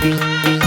ভাই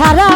berharap.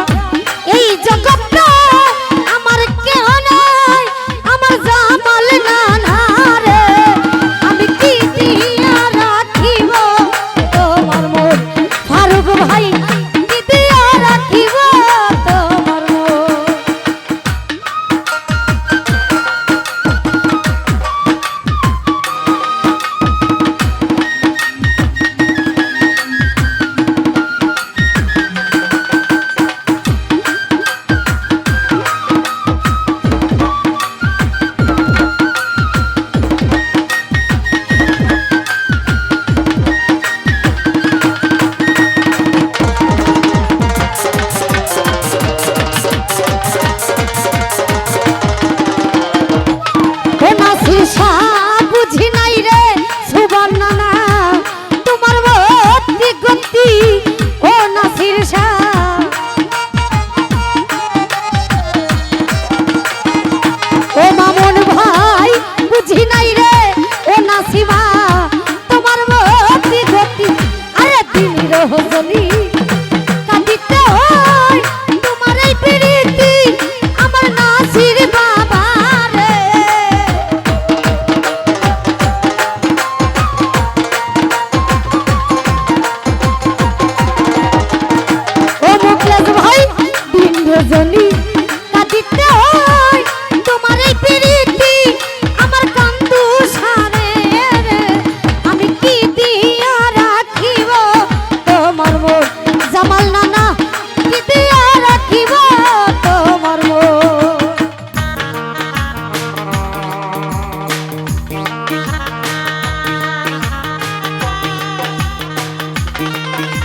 দিন ও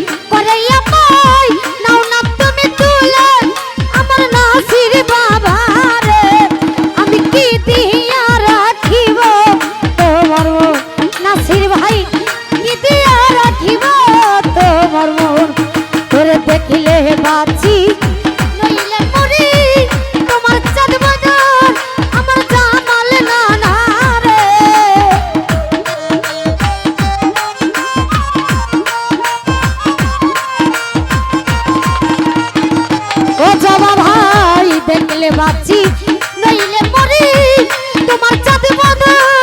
কাছি নইলে ও জবা ভাই দেখলে বাঁচি। নইলে মরি তোমার চাঁদ বাজার